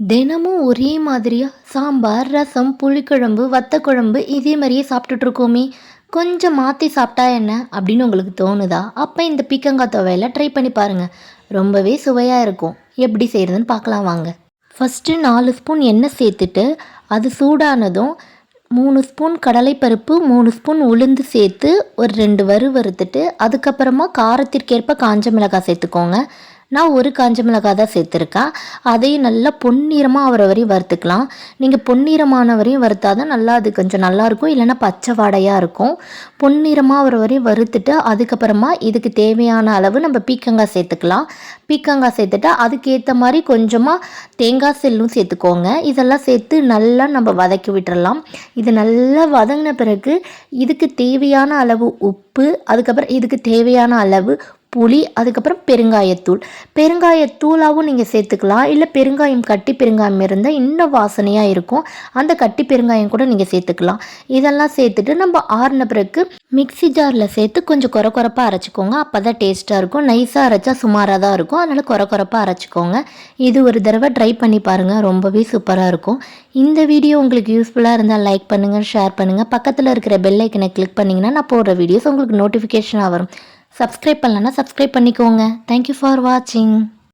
தினமும் ஒரே மாதிரியா? சாம்பார் ரசம் புளிக்குழம்பு வத்தக்குழம்பு இதே மாதிரியே சாப்பிட்டுட்டு இருக்கோமே கொஞ்சம் மாற்றி சாப்பிட்டா என்ன? அப்படின்னு உங்களுக்கு தோணுதா? அப்போ இந்த பீக்கங்காய் துவையில ட்ரை பண்ணி பாருங்கள் ரொம்பவே சுவையாக இருக்கும். எப்படி செய்கிறதுன்னு பார்க்கலாம் வாங்க. ஃபஸ்ட்டு நாலு ஸ்பூன் எண்ணெய் சேர்த்துட்டு அது சூடானதும் மூணு ஸ்பூன் கடலைப்பருப்பு மூணு ஸ்பூன் உளுந்து சேர்த்து ஒரு ரெண்டு வறு வறுத்துட்டு அதுக்கப்புறமா காரத்திற்கேற்ப காஞ்ச மிளகாய் சேர்த்துக்கோங்க. நான் ஒரு காஞ்ச மிளகாய் தான் சேர்த்துருக்கேன் அதையும் நல்லா பொன்னிறமாக அவரை வரையும் வறுத்துக்கலாம். நீங்கள் பொன்னிறமான வரையும் வறுத்தாதான் நல்லா அது கொஞ்சம் நல்லாயிருக்கும் இல்லைன்னா பச்சை வாடையாக இருக்கும். பொன்னிறமாக அவரை வரையும் வறுத்துட்டு அதுக்கப்புறமா இதுக்கு தேவையான அளவு நம்ம பீக்கங்காய் சேர்த்துக்கலாம். பீக்கங்காய் சேர்த்துட்டா அதுக்கேற்ற மாதிரி கொஞ்சமாக தேங்காய் செல்லும் சேர்த்துக்கோங்க. இதெல்லாம் சேர்த்து நல்லா நம்ம வதக்கி விட்டுறலாம். இது நல்லா வதங்கின பிறகு இதுக்கு தேவையான அளவு உப்பு அதுக்கப்புறம் இதுக்கு தேவையான அளவு புளி அதுக்கப்புறம் பெருங்காயத்தூள். பெருங்காயத்தூளாகவும் நீங்கள் சேர்த்துக்கலாம். இல்லை பெருங்காயம் கட்டி பெருங்காயம் இருந்தால் இன்னும் வாசனையாக இருக்கும். அந்த கட்டி பெருங்காயம் கூட நீங்கள் சேர்த்துக்கலாம். இதெல்லாம் சேர்த்துட்டு நம்ம ஆறுன பிறகு மிக்ஸி ஜாரில் சேர்த்து கொஞ்சம் குறை குறைப்பாக அரைச்சிக்கோங்க. அப்போ தான் டேஸ்ட்டாக இருக்கும். நைஸாக அரைச்சா சுமாராக தான் இருக்கும். அதனால் குறை குறைப்பாக அரைச்சிக்கோங்க. இது ஒரு தடவை ட்ரை பண்ணி பாருங்கள் ரொம்பவே சூப்பராக இருக்கும். இந்த வீடியோ உங்களுக்கு யூஸ்ஃபுல்லாக இருந்தால் லைக் பண்ணுங்கள் ஷேர் பண்ணுங்கள் பக்கத்தில் இருக்கிற பெல் ஐக்கனை கிளிக் பண்ணிங்கன்னா நான் போடுற வீடியோஸ் உங்களுக்கு நோட்டிஃபிகேஷனாக வரும். சப்ஸ்கிரைப் பண்ணலன்னா சப்ஸ்கிரைப் பண்ணிக்கோங்க. தேங்க்யூ ஃபார் வாட்சிங்